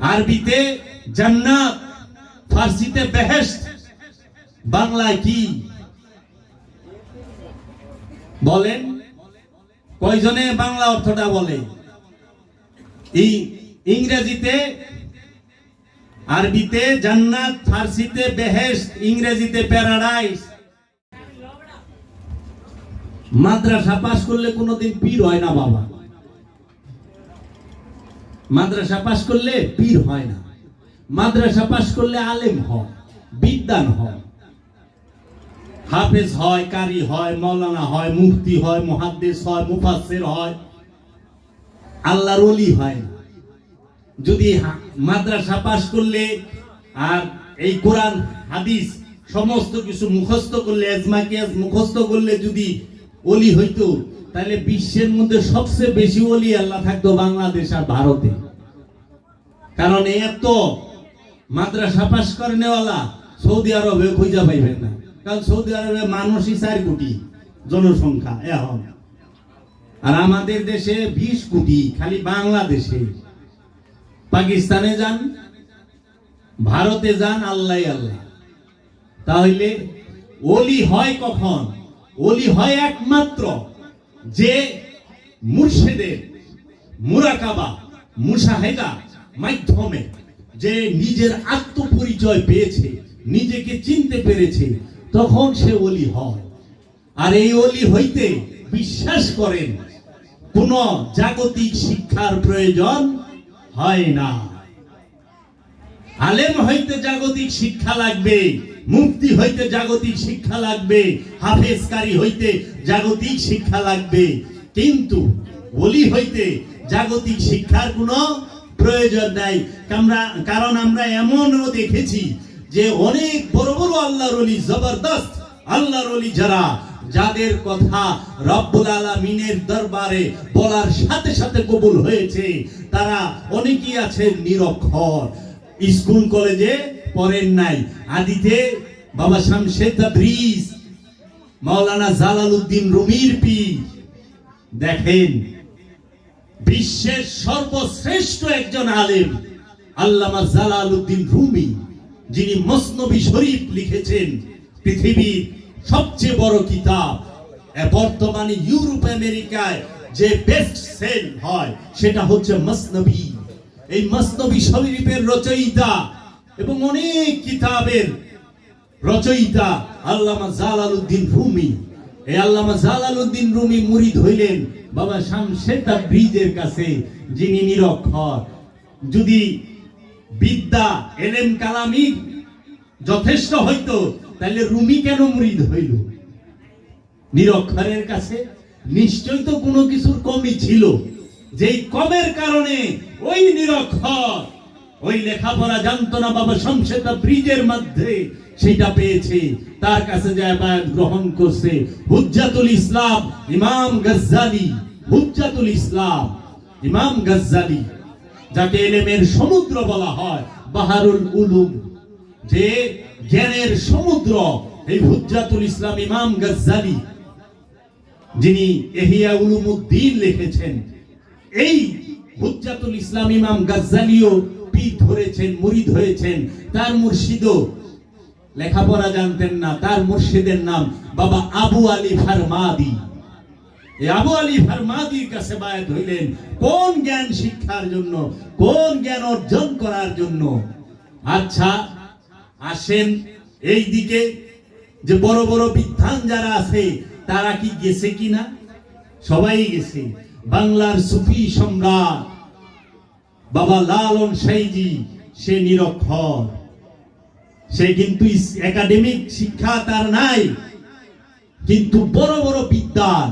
আরবিতে জান্নাত, ফার্সিতে বেহেশত, বাংলায় কি? বলেন, কয়জনে বাংলা অর্থটা বলে? এই ইংরেজিতে আরবিতে জান্নাত, ফার্সিতে বেহেশত, ইংরেজিতে প্যারাডাইস। মাদ্রাসা পাশ করলে কোনোদিন পীর হয় না বাবা। মাদ্রাসা পাশ করলে পীর হয় না। মাদ্রাসা পাশ করলে আলেম হয় বিদ্যান হয়। হাফেজ হয়, কারি হয় মৌলানা হয়, মুফতি হয়, মুহাদ্দিস হয়, মুফাসসির হয়। আল্লাহর অলি হয় যদি মাদ্রাসা পাশ করলে আর এই কোরআন, হাদিস সমস্ত কিছু মুখস্থ করলে এজমা কিয়াস মুখস্থ করলে যদি অলি হইতো তাহলে বিশ্বের মধ্যে সবচেয়ে বেশি ওলি আল্লাহ থাকতো বাংলাদেশ আর ভারতে। কারণ এত মাদ্রাসা পাশ করে নেওয়ালা সৌদি আরবে খুঁজা পাইবেন না। কারণ সৌদি আরবে মানুষই চার কোটি জনসংখ্যা এখন আর আমাদের দেশে বিশ কোটি, খালি বাংলাদেশে। পাকিস্তানে যান, ভারতে যান আল্লাহ আল্লাহ। তাহলে ওলি হয় কখন? ওলি হয় একমাত্র যে মুর্শিদের মুরাকাবা, মুশাহেদা মাধ্যমে যে নিজের আত্মপরিচয় পেয়েছে, নিজেকে চিনতে পেরেছে, তখন সে ওলি হয়। আর এই ওলি হইতে বিশ্বাস করেন, কোন জাগতিক শিক্ষার প্রয়োজন হয় না। আলেম হইতে জাগতিক শিক্ষা লাগবে। মুক্তি হইতে জাগতিক শিক্ষা লাগবে, হাফেজকারী হইতে জাগতিক শিক্ষা লাগবে। কিন্তু ওলি হইতে জাগতিক শিক্ষার কোনো প্রয়োজন নাই। আমরা কারণ আমরা এমনও দেখেছি যে অনেক বড় বড় আল্লাহর অলি জবরদস্ত আল্লাহর অলি যারা, যাদের কথা রব্বুল আলামিনের দরবারে বলার সাথে সাথে কবুল হয়েছে, তারা অনেকেই আছেন নিরক্ষর। স্কুল, কলেজে পড়েন নাই। আদিতে বাবা শামশেদ তাবরিজ, মাওলানা জালালউদ্দিন রুমির পীর, দেখেন, বিশ্বের সর্বশ্রেষ্ঠ একজন আলেম, আল্লামা জালালউদ্দিন রুমি, যিনি মসনবী শরীফ লিখেছেন, পৃথিবীর সবচেয়ে বড় কিতাব। বর্তমানে ইউরোপ, আমেরিকায় যে বেস্ট সেল হয়, সেটা হচ্ছে মসনবী। এই মসনবী শরীফের রচয়িতা এবং অনেক কিতাবের রচয়িতা আল্লামা জালালউদ্দিন রুমি। এই আল্লামা জালালউদ্দিন রুমি মুরিদ হইলেন বাবা শামশেদ ব্রিজের কাছে, যিনি নিরক্ষর। যদি বিদ্যা, এলেম কালামি যথেষ্ট হইতো, তাহলে রুমি কেন মুরিদ হইল? নিরক্ষরের কাছে নিশ্চয় তো কোনো কিছুর কমই ছিল। যেই কমের কারণে ওই নিরক্ষর ওই লেখাপড়া জানতো না বাবা শমশেদ ব্রিজের মধ্যে। সেটা পেয়েছে। তার কাছে যায় বায়াত গ্রহণ করছে। হুজ্জাতুল ইসলাম, ইমাম গজ্জালি, হুজ্জাতুল ইসলাম, ইমাম গজ্জালি, যাকে এলেমের সমুদ্র বলা হয়, বাহারুল উলুম। যে জ্ঞানের সমুদ্র, এই হুজ্জাতুল ইসলাম, ইমাম গজ্জালি, যিনি এহিয়া উলুমুদ্দিন লিখেছেন। এই হুজ্জাতুল ইসলাম, ইমাম গাজ্জালিও পীর ধরেছেন মুরিদ হয়েছেন তার লেখাপড়া জানতেন না, তার মুর্শিদের নাম বাবা আবু আলী ফারমাদি। আবু আলী ফারমাদির কাছে বায়াত হইলেন, কোন জ্ঞান শিক্ষার জন্য, কোন জ্ঞান অর্জন করার জন্য? আচ্ছা আসেন এই দিকে, যে বড় বড় বিদ্বান যারা আছে, তারা কি গেছে কিনা? সবাই গেছে। বাংলার সুফি সম্রাট বাবা লালন সাইজি, সে নিরক্ষর। সে কিন্তু একাডেমিক শিক্ষা তার নাই, কিন্তু বড় বড় বিদ্যান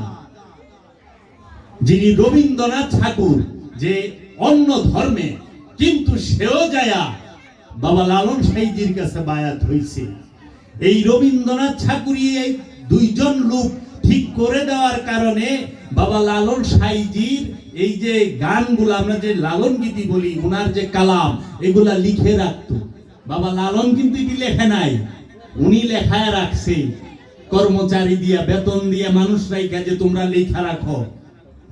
যিনি রবীন্দ্রনাথ ঠাকুর, যে অন্য ধর্মে, কিন্তু সেও যায়া বাবা লালন সাইজির কাছে বায়াত হয়েছে এই রবীন্দ্রনাথ ঠাকুরই দুইজন লোক ঠিক করে দেওয়ার কারণে বাবা লালন সাইজির এই যে গানগুলো আমরা যে লালন গীতি বলি ওনার যে কালাম, এগুলা লিখে রাখতো। বাবা, লালন কিন্তু লেখে নাই? উনি লেখায় রাখছে। কর্মচারী দিয়া, বেতন দিয়ে মানুষ রাইখা যে তোমরা লেখা রাখো।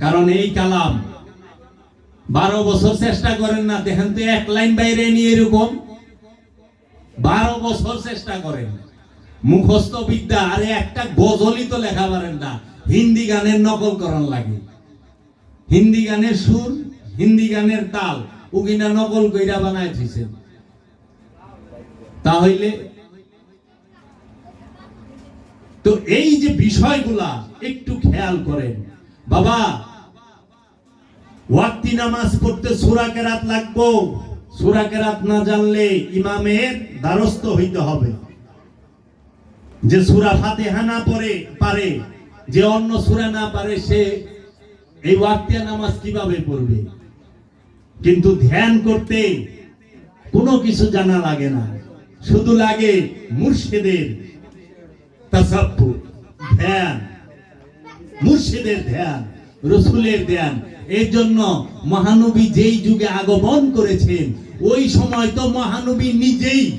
কারণ এই কালাম, বারো বছর চেষ্টা করেন না, দেখেন তো এক লাইন বাইরে নিয়ে এরকম। বারো বছর চেষ্টা করেন। মুখস্থ বিদ্যা আরে একটা গজলই তো লেখা পারেন না। হিন্দি গানের নকল করন লাগে। হিন্দি গানের সুর, হিন্দি গানের তাল, উগিনা নকল কইরা বানায় দিছেন তাহলে তো এই যে বিষয়গুলা একটু খেয়াল করেন। বাবা, ওয়াক্তি নামাজ পড়তে সুরা কেরাত লাগবো। সুরা কেরাত না জানলে ইমামের দ্বারস্থ হইতে হবে। যে সুরা ফাতেহা না পড়ে, পারে, যে অন্য সুরা না পারে, সে এই ওয়াক্তিয়া নামাজ কীভাবে পড়বে? কিন্তু ধ্যান করতে কোনো কিছু জানা লাগে না। শুধু লাগে মুর্শিদের ধ্যান। মুর্শিদের ধ্যান, রসুলের ধ্যান। এর জন্য মহানবী যেই যুগে আগমন করেছেন, ওই সময় তো মহানবী নিজেই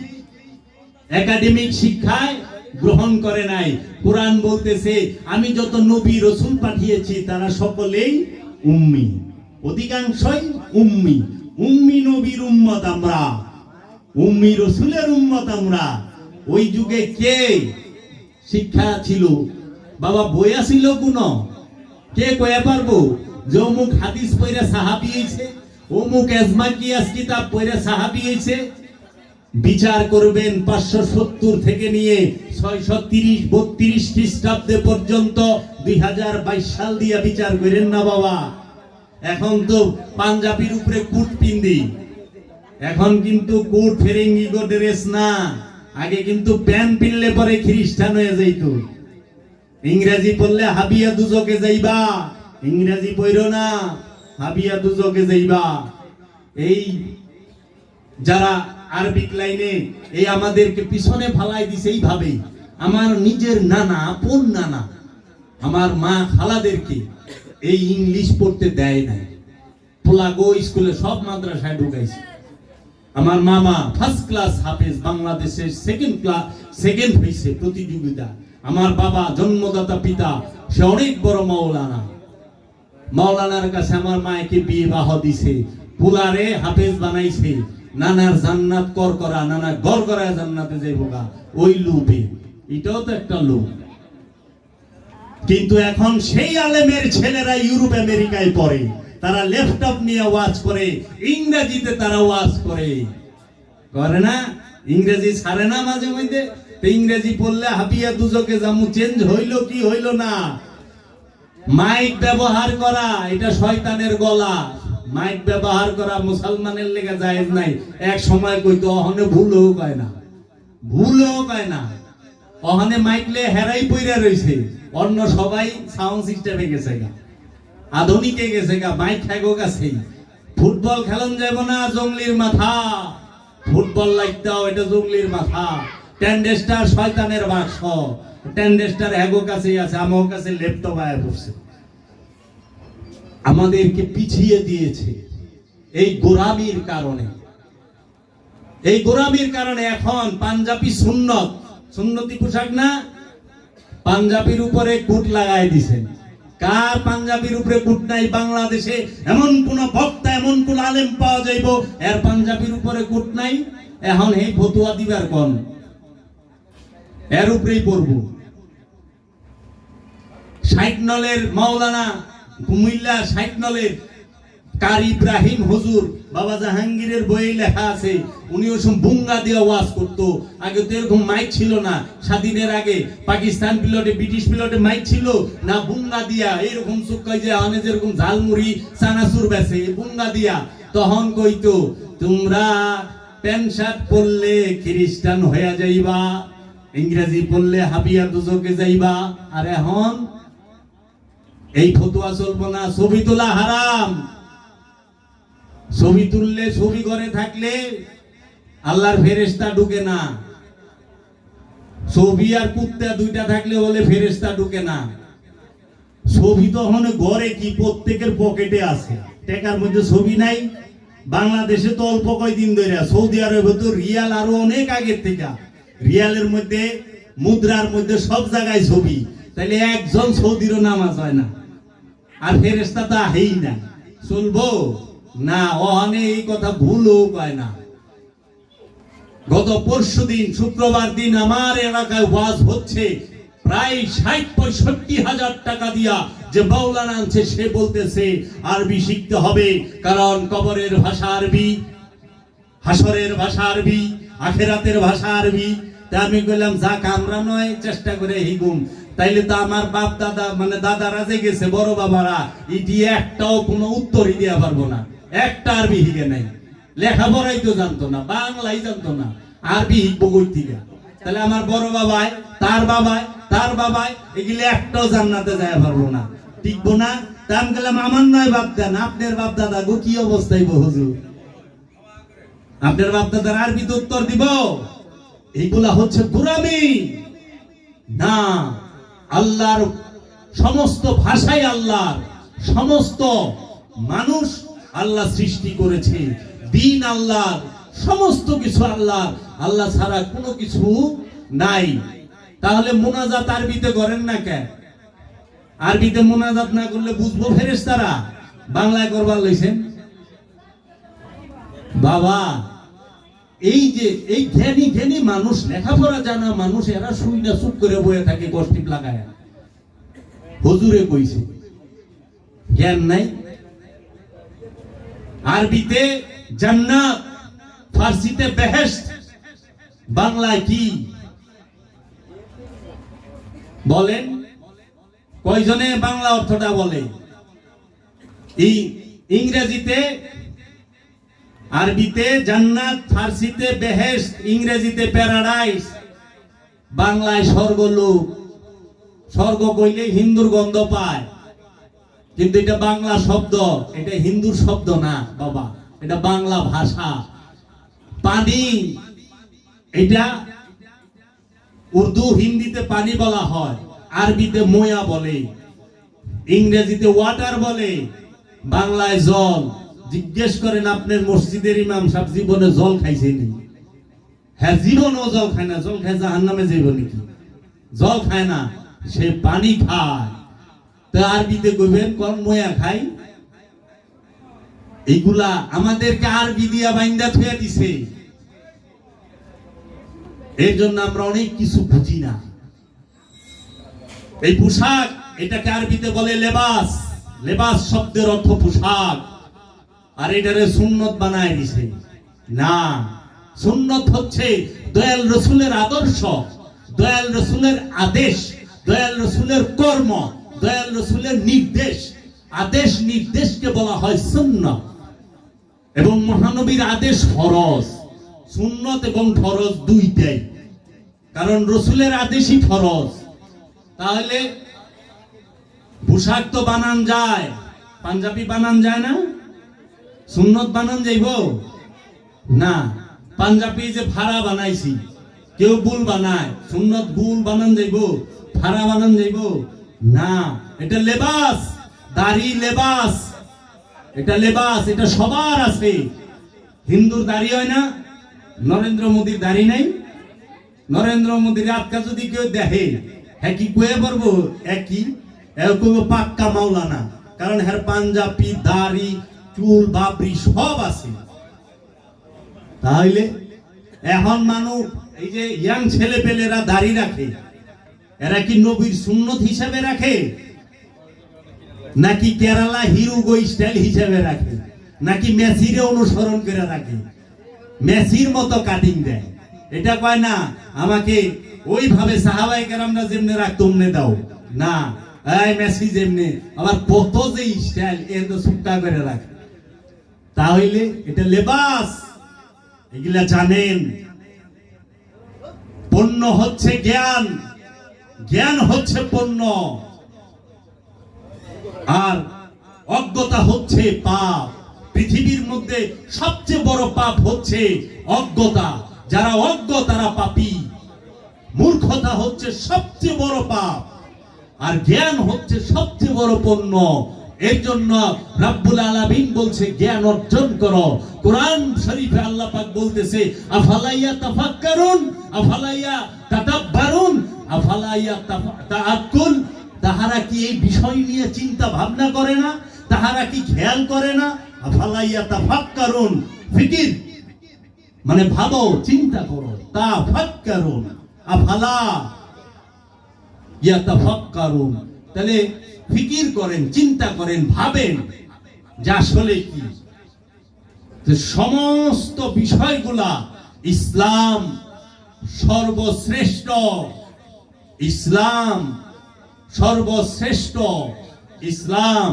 একাডেমিক শিক্ষায় গ্রহণ করে নাই। কোরআন বলতেছে, আমি যত নবী রসুল পাঠিয়েছি, তারা সকলেই উম্মি। অধিকাংশই উম্মি। উম্মি নবীর উম্মত আমরা। উম্মি রসুলের উম্মত আমরা। ওই যুগে কে শিক্ষা ছিল? বাবা বইয়া ছিল কোন? কে কয়ে পারব? যে অমুক হাদিস পইরা সাহাবি হইছে, অমুক এজমা কিয়াস কিতাব পইরা সাহাবি হইছে বিচার করবেন পাঁচশো সত্তর থেকে নিয়ে ছয়শো তিরিশ, বত্রিশ খ্রিস্টাব্দে পর্যন্ত। দুই হাজার বাইশ সাল দিয়া বিচার করেন না বাবা। এখন তো পাঞ্জাবির উপরে কুট পিন্দি। এখন কিন্তু কুট ফেরেঙ্গি গো ড্রেস না। আগে কিন্তু প্যান্ট পিনলে পরে খ্রিস্টান হয়ে যাইত। ইংরেজি পড়লে হাবিয়া দুজকে যাইবা। ইংরেজি পড়ো না, হাবিয়া দুজকে যাইবা। এই যারা আরবিক লাইনে এই আমাদেরকে পিছনে ফালাই দিছে এইভাবেই। আমার নিজের নানা, আপন নানা, আমার মা খালাদেরকে এই ইংলিশ পড়তে দেয় নাই। পোলাগো স্কুলে সব মাদ্রাসায় ঢুকাইছে। আমার মামা ফার্স্ট ক্লাস হাফেজ, বাংলাদেশের সেকেন্ড ক্লাস সেকেন্ড হয়েছে প্রতিযোগিতা। আমার বাবা জন্মদাতা পিতা, সে অনেক বড় মাওলানা। মাওলানার কাছে আমার মায়েকে বিয়ে বাহ দিছে। পুলারে হাফেজ বানাইছে। নানার জান্নাত কর করা, নানা গড় করা জান্নাতে যাইব গা। ওই লোভে। এটাও তো একটা লোভ। কিন্তু এখন সেই আলেমের ছেলেরা ইউরোপ, আমেরিকায় পড়ে। তারা ল্যাপটপ নিয়ে ওয়াজ করে, ইংরেজিতে তারা ওয়াজ করে। করে না? ইংরেজি ছাড়ে না মাঝে মধ্যে? ইংরেজি পড়লে হাবিয়া দুজকে জামু চেঞ্জ হইল কি হইল না? মাইক ব্যবহার করা, এটা শয়তানের গলা। মাইক ব্যবহার করা মুসলমানের লেগে জায়েজ নাই। এক সময় কইতো, অহনে ভুলও কয় না। ভুলও কয় না। অহনে মাইকলে হেরাই পইরা রইছে। অন্য সবাই সাউন্ড সিস্টেমে গেছে গা। আধুনিকে গেছে গা। মাইক থাকো গেছে ফুটবল খেলন যাব না জঙ্গলির মাথা। ফুটবল লাগতাও এটা জঙ্গলির মাথা। টেন্ডেস্টার শয়তানের বাক্স। টেন্ডেস্টার এগো কাছেই আছে আমার কাছে ল্যাপটপ আয়া পড়ছে আমাদেরকে পিছিয়ে দিয়েছে। এই গোরামির কারণে। এই গোরামির কারণে এখন পাঞ্জাবি সুন্নত। সুন্নতি পোশাক না? পাঞ্জাবির উপরে কুট লাগাই দিছেন। কার পাঞ্জাবির উপরে কুট নাই? বাংলাদেশে এমন কোন বক্তা, এমন কোন আলেম পাওয়া যাইব, এর পাঞ্জাবির উপরে কুট নাই? এখন এই ফতুয়া দিবার কোন এর উপরেই পড়ব। ষাট নলের মাওলানা কুমিল্লা ষাট নলের কার ইব্রাহিম হুজুর বাবা জাহাঙ্গীরের বইয়ে লেখা আছে উনি সময় বুঙ্গা দিয়ে ওয়াজ করতো। আগে তো এরকম মাইক ছিল না। স্বাধীনের আগে পাকিস্তান পিলটে, ব্রিটিশ পিলটে মাইক ছিল না বুঙ্গা দিয়া। এইরকম চোখ কয় যে অনেক যেরকম ঝালমুড়ি, চানাচুর বেছে বুঙ্গা দিয়া। তখন কইতো, তোমরা প্যান্ট শার্ট পরলে খ্রিস্টান হইয়া যাইবা, ইংরেজি পড়লে হাবিয়া দুজকে যাইবা। আর এখন এই ফতুয়া চলবো না, ছবি তোলা হারাম। ছবি তুললে, ছবি করে থাকলে আল্লাহর ফেরেস্তা ঢুকে না। ছবি আর কুত্তা দুইটা থাকলে বলে ফেরেস্তা ঢুকে না। ছবি তখন ঘরে কি, প্রত্যেকের পকেটে আছে। টাকার মধ্যে ছবি নাই। বাংলাদেশে তো অল্প কয়দিন ধরে, সৌদি আরবে তো রিয়াল আরও অনেক আগের থেকে। রিয়ালের মধ্যে, মুদ্রার মধ্যে সব জায়গায় ছবি। তাহলে একজন সৌদিরও নামাজ হয় না। আর ফেরেস্তা তো আহেই না। চলবো? না ওখানে এই কথা ভুলও কয় না। গত পরশু দিন, শুক্রবার দিন আমার এলাকায় ওয়াজ হচ্ছে, প্রায় ষাট পঁয়ষট্টি হাজার টাকা দিয়া যে বাউলান আনছে, সে বলতেছে, আরবি শিখতে হবে, কারণ কবরের ভাষা আরবি হাসরের ভাষা আরবি, আখেরাতের ভাষা আরবি। তা আমি বললাম যাক, আমরা নয়, চেষ্টা করে হিগুম। তাইলে তো আমার বাপ দাদা মানে দাদারা যে গেছে, বড় বাবারা, ইটি একটাও কোনো উত্তরই দেওয়া পারব না। একটা আরবি হিগে নাই। লেখাপড়াই তো জানতো না, বাংলাই জানতো না, আরবি হিকবো কই তাহলে আমার বড় বাবাই, তার বাবাই তার বাবাই, এগুলি একটাও জান্নাতে পারব না। টিকবো না গেলাম আমার নয় বাপ দেন, আপনার বাপ দাদা গো কি অবস্থায় আপনার বাপ দাদার আরবিতে উত্তর দিব? এইগুলা হচ্ছে গুরামি। না। আল্লাহর সমস্ত ভাষাই আল্লাহর, সমস্ত মানুষ আল্লাহ সৃষ্টি করেছে। দিন আল্লাহর, সমস্ত কিছু আল্লাহ আল্লাহ ছাড়া কোনো কিছু নাই। তাহলে মোনাজাত আরবিতে করেন না কেন? আরবিতে মোনাজাত না করলে বুঝব ফেরেস তারা বাংলায় করবার লইছেন? বাবা এই যে, এই জ্ঞানী জ্ঞানী মানুষ, লেখাপড়া জানা মানুষ, এরা শুই না, চুপ করে বয়ে থাকে গোষ্ঠী লাগায়। হুজুরে কইছে, জ্ঞান নাই? আরবিতে, জান্নাত ফার্সিতে, বেহেশত বাংলায় কি? বলেন, কয়জনে বাংলা অর্থটা বলে? ইংরেজিতে আরবিতে জান্নাত, ফার্সিতে বেহেশ ইংরেজিতে প্যারাডাইস, বাংলায় স্বর্গলোক। স্বর্গ কইলে হিন্দুর গন্ধ পায়। কিন্তু এটা বাংলা শব্দ, এটা হিন্দুর শব্দ না, বাবা। এটা বাংলা ভাষা। পানি, এটা উর্দু হিন্দিতে পানি বলা হয়, আরবিতে ময়া বলে, ইংরেজিতে ওয়াটার বলে, বাংলায় জল। জিজ্ঞেস করেন, আপনার মসজিদের ইমাম সাহেব জীবনে জল খাইছেনি হ্যাঁ জীবনও জল খায় না। জল খায় জাহান নামে যাইব নাকি? জল খায় না, সে পানি খায়। তো আরবিতে কইবেন খাই। এইগুলা আমাদেরকে আরবি দিয়া বাইন্দা থুয়া দিছে। এর জন্য আমরা অনেক কিছু বুঝি না। এই পোশাক, এটাকে আরবিতে বলে লেবাস। লেবাস শব্দের অর্থ পোশাক। আর এটারে সুন্নত বানায় দিছে। না, সুন্নত হচ্ছে দয়াল রসুলের আদর্শ, দয়াল রসুলের আদেশ, দয়াল রসুলের কর্ম, দয়াল রসুলের নির্দেশ। আদেশ নির্দেশকে বলা হয় সুন্নত। এবং মহানবীর আদেশ ফরজ। সুন্নত এবং ফরজ দুইটাই। কারণ রসুলের আদেশই ফরজ। তাহলে পোশাক তো বানান যায়, পাঞ্জাবি বানান যায় না? সুন্নত বানান যাইব? না। পাঞ্জাবি যে ভাড়া বানাইছি, কেউ বুল বানায়। সুন্নত বুল বানান যাইব? ভাড়া বানান যাইব? না। এটা লেবাস, দাড়ি লেবাস। এটা লেবাস, এটা সবার আছে। হিন্দুর দাড়ি হয় না, নরেন্দ্র মোদীর দাড়ি নাই। নরেন্দ্র মোদীর আজকা যদি কেউ দেখে হ্যাঁ কি কয়ে পারব একই। এরকম পাক্কা মাওলানা। কারণ হ্যার পাঞ্জাবি, দাড়ি চুল, বাবরি সব আছে। তাহলে এখন মানুষ, এই যে ইয়াং ছেলে পেলেরা দাড়ি রাখে, এরা কি নবীর সুন্নত হিসাবে রাখে? নাকি কেরালা হিরুগো স্টাইল হিসাবে রাখে? নাকি মেসিরে অনুসরণ করে রাখে? মেসির মতো কাটিং দেয়। এটা কয় না, আমাকে ওইভাবে সাহাবাই কেরামরা যেমনি রাখতো অমনে দাও। না, এই মেসি যেমনি, আবার কত যে স্টাইল এর তো সুট্টা করে রাখে। তাহলে এটা লেবাস। এগুলা জানেন। পণ্য হচ্ছে জ্ঞান। জ্ঞান হচ্ছে পণ্য। আর অজ্ঞতা হচ্ছে পাপ। পৃথিবীর মধ্যে সবচেয়ে বড় পাপ হচ্ছে অজ্ঞতা। যারা অজ্ঞ, তারা পাপি। মূর্খতা হচ্ছে সবচেয়ে বড় পাপ। আর জ্ঞান হচ্ছে সবচেয়ে বড় পণ্য। এর জন্য রাব্বুল আলামিন বলছে, জ্ঞান অর্জন করো। কোরআন শরীফে আল্লাহ পাক বলতেছে, আফালাইয়া তাফাক্কারুন, আফালাইয়া তাদাব্বারুন, আফালাইয়া তাআক্কুল তাহারা কি এই বিষয় নিয়ে চিন্তা ভাবনা করে না? তাহারা কি খেয়াল করে না? আফালাইয়া তাফাক্কারুন, ফিকির। মানে ভাবো, চিন্তা করো তা ফাক্কারুন আফালা, ইয়াতাফাক্কারুন। তাহলে ফিকির করেন, চিন্তা করেন, ভাবেন, যে আসলে কি? সমস্ত বিষয়গুলা ইসলাম সর্বশ্রেষ্ঠ ইসলাম সর্বশ্রেষ্ঠ, ইসলাম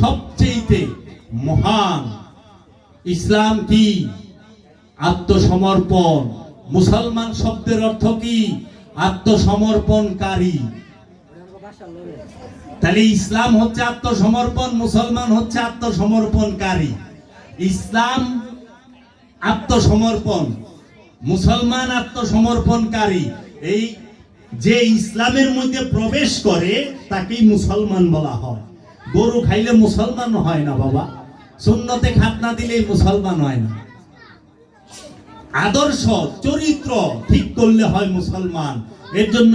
সবচেয়ে মহান। ইসলাম কি? আত্মসমর্পণ। মুসলমান শব্দের অর্থ কি? আত্মসমর্পণকারী। তাহলে ইসলাম হচ্ছে আত্মসমর্পণ, মুসলমান হচ্ছে আত্মসমর্পণকারী। ইসলাম আত্মসমর্পণ, মুসলমান আত্মসমর্পণকারী। এই যে ইসলামের মধ্যে প্রবেশ করে, তাকেই মুসলমান বলা হয়। গরু খাইলে মুসলমান হয় না বাবা। সুন্নতে খাতনা দিলেই মুসলমান হয় না। আদর্শ, চরিত্র ঠিক করলে হয় মুসলমান। এর জন্য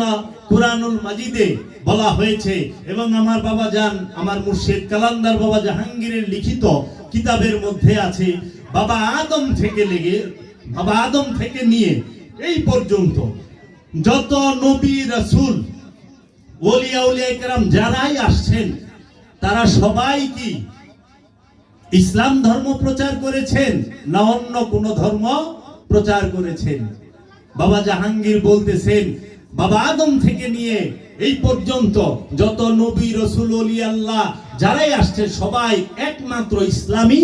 কুরআনুল মাজিদে বলা হয়েছে, এবং আমার বাবা জান আমার মুর্শিদ কালান্দার বাবা জাহাঙ্গীরের লিখিত কিতাবের মধ্যে আছে, বাবা আদম থেকে লেগে, বাবা আদম থেকে নিয়ে, এই পর্যন্ত যত নবী রাসূল, ওলিয়া উলিয়া একরাম যারাই আসছেন, তারা সবাই কি ইসলাম ধর্ম প্রচার করেছেন, না অন্য কোন ধর্ম প্রচার করেছেন? বাবা জাহাঙ্গীর বলতেছেন বাবা আদম থেকে নিয়ে এই পর্যন্ত যত নবী রসুল, অলি আল্লাহ যারাই আসছে সবাই একমাত্র ইসলামী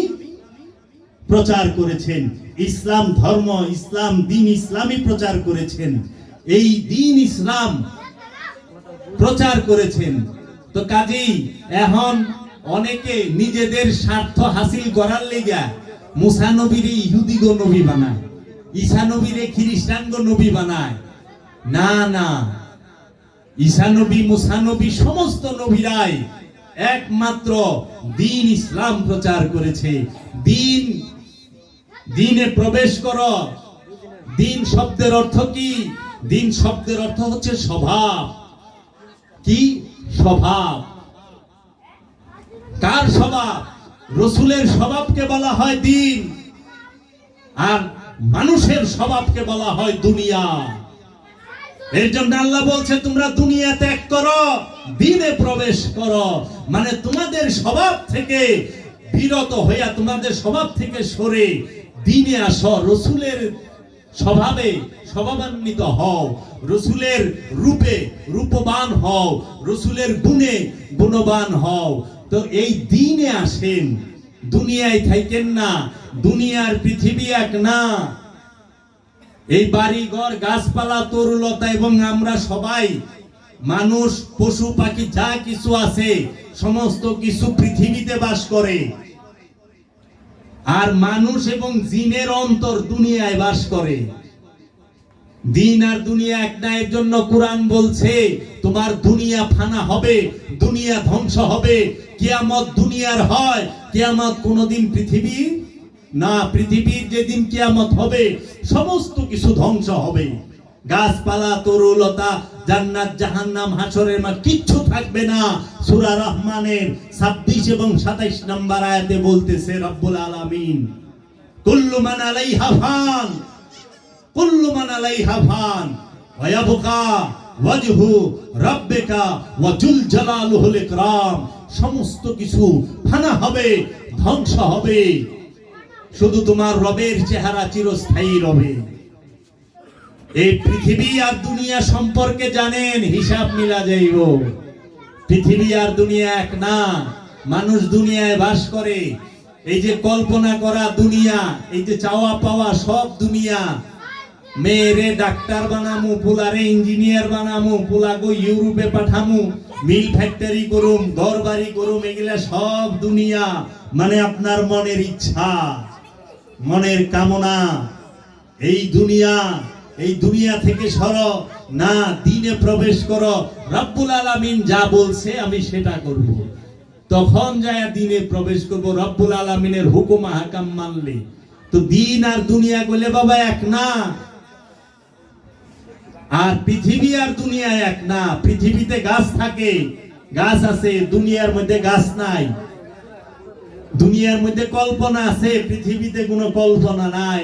প্রচার করেছেন। ইসলাম ধর্ম, ইসলাম দিন ইসলামী প্রচার করেছেন। এই দিন ইসলাম প্রচার করেছেন। তো কাজেই এখন অনেকে নিজেদের স্বার্থ হাসিল করার লেগা মুসা নবীরে ইহুদি গো নবী বানায়, ঈসা নবীরে খ্রিস্টান গো নবী বানায়। না না। ঈসা নবী, মুসা সমস্ত নবীরাই একমাত্র দিন ইসলাম প্রচার করেছে। দিন, দিনে প্রবেশ করো। দিন শব্দের অর্থ কি? দিন শব্দের অর্থ হচ্ছে স্বভাব। কি? স্বভাব। কার স্বভাব? রসুলের স্বভাবকে বলা হয় দিন। আর মানুষের স্বভাবকে বলা হয় দুনিয়া। এর জন্য আল্লাহ বলছে, তোমরা দুনিয়া ত্যাগ করো, দিনে প্রবেশ করো। মানে তোমাদের স্বভাব থেকে বিরত হইয়া তোমাদের স্বভাব থেকে সরে দিনে আসো, রসুলের স্বভাবে স্বভাবান্বিত হও, রসুলের রূপে রূপবান হও, রসুলের গুণে গুণবান হও। তো এই দিনে আসেন, দুনিয়ায় থাকেন না, দুনিয়ার পৃথিবী এক না। এই বাড়ি ঘর গাছপালা, তরুলতা এবং আমরা সবাই মানুষ, পশু, পাখি, যা কিছু আছে, সমস্ত কিছু পৃথিবীতে বাস করে। আর মানুষ এবং জিনের অন্তর দুনিয়ায় বাস করে। দিন আর দুনিয়া এক না, এর জন্য কোরআন বলছে, তোমার দুনিয়া ফানা হবে, দুনিয়া ধ্বংস হবে। কিয়ামত দুনিয়ার হয়, কিয়ামত কোনোদিন পৃথিবী না, পৃথিবীর যেদিন কিয়ামত হবে, সমস্ত কিছু ধ্বংস হবে। গাছপালা, তরুলতা, জান্নাত, জাহান্নাম, হাসরের মা কিচ্ছু থাকবে না। সূরা রহমানের 26 এবং 27 নম্বর আয়াতে বলতেছে, রব্বুল আলামিন, কুল্লু মান আলাইহা ফান, কুল্লু মান আলাইহা ফান ওয়া ইয়াবকা ওয়াজহু রাব্বিকা ওয়া জুল জালালুহুল ইকরাম। সমস্ত কিছু ফানা হবে, ধ্বংস হবে। শুধু তোমার রবের চেহারা চিরস্থায়ী রবে। এই পৃথিবী আর দুনিয়া সম্পর্কে জানেন, হিসাব মিলা যাইব। পৃথিবী আর দুনিয়া এক না, মানুষ দুনিয়ায় বাস করে। এই যে কল্পনা করা দুনিয়া, এই যে চাওয়া পাওয়া সব দুনিয়া। মেয়েরে ডাক্তার বানামু, পুলারে ইঞ্জিনিয়ার বানামু, পুলাগো ইউরোপে পাঠামু, মিল ফ্যাক্টরি করুম ঘর বাড়ি করুম, এগুলা সব দুনিয়া। মানে আপনার মনের ইচ্ছা। মনের কামনা। এই দুনিয়া এই দুনিয়া থেকে সর, না দিনে প্রবেশ করো। রব্বুল আলামিন যা বলছে আমি সেটা করব। তখন যায় দিনে প্রবেশ করব, রব্বুল আলামিনের হুকুম হাকাম মানলে। তো দিন আর দুনিয়া করলে বাবা এক না। আর পৃথিবী আর দুনিয়া এক না। পৃথিবীতে গাছ থাকে, গাছ আছে, দুনিয়ার মধ্যে গাছ নাই। দুনিয়ার মধ্যে কল্পনা আছে, পৃথিবীতে কোনো কল্পনা নাই।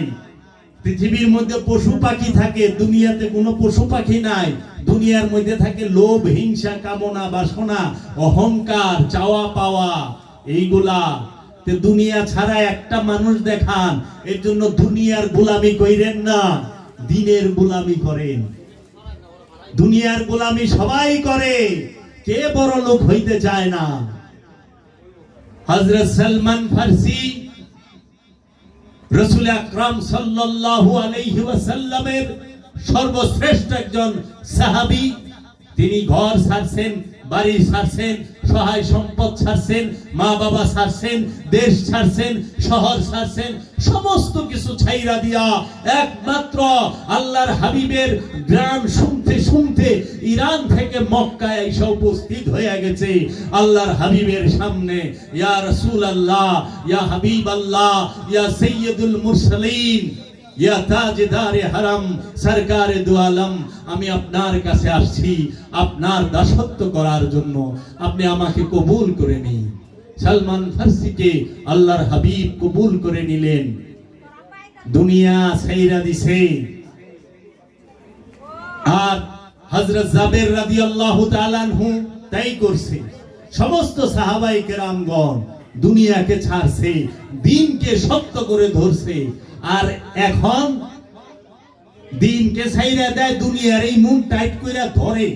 পৃথিবীর মধ্যে পশু পাখি থাকে, দুনিয়াতে কোনো পশু পাখি নাই। দুনিয়ার মধ্যে থাকে লোভ, হিংসা, কামনা, বাসনা, অহংকার, চাওয়া পাওয়া, এইগুলা। দুনিয়া ছাড়া একটা মানুষ দেখান, এর জন্য দুনিয়ার গোলামি কইরেন না, দিনের গোলামি করেন। দুনিয়ার গোলামি সবাই করে, কে বড় লোক হইতে চায় না। হজরত সলমান ফার্সি রসুল আকরাম সাল্লাল্লাহু আলাইহি ওয়াসাল্লামের সর্বশ্রেষ্ঠ একজন সাহাবী। তিনি ঘর ছাড়ছেন বাড়ি ছাড়ছেন, সহায় সম্পদ ছাড়ছেন, মা বাবা ছাড়ছেন, দেশ ছাড়ছেন, শহর ছাড়ছেন, সমস্ত কিছু ছাইরা দিয়া একমাত্র আল্লাহর হাবিবের গান শুনতে শুনতে ইরান থেকে মক্কায় এসে উপস্থিত হয়ে গেছে। আল্লাহর হাবিবের সামনে, ইয়া রাসূল আল্লাহ ইয়া হাবিব আল্লাহ ইয়া সৈয়দুল মুরসালিন। ইয়া তাজদারে হারাম, সরকারে দু আলম আমি আপনার কাছে আসছি, আপনার দাসত্ব করার জন্য। আপনি আমাকে কবুল করে নিন। সালমান ফার্সিকে আল্লাহর হাবিব কবুল করে নিলেন। দুনিয়া সাইরা দিছে। আর হযরত জাবের রাদিয়াল্লাহু তাআলা আনহু তাই করছে। সমস্ত সাহাবাই কেরামগণ দুনিয়াকে ছাড়ছে, দিনকে সত্য করে ধরছে। আর এখন দিনকে সাইরা দেয় দুনিয়ার এই মুখ টাইট করে ধরে।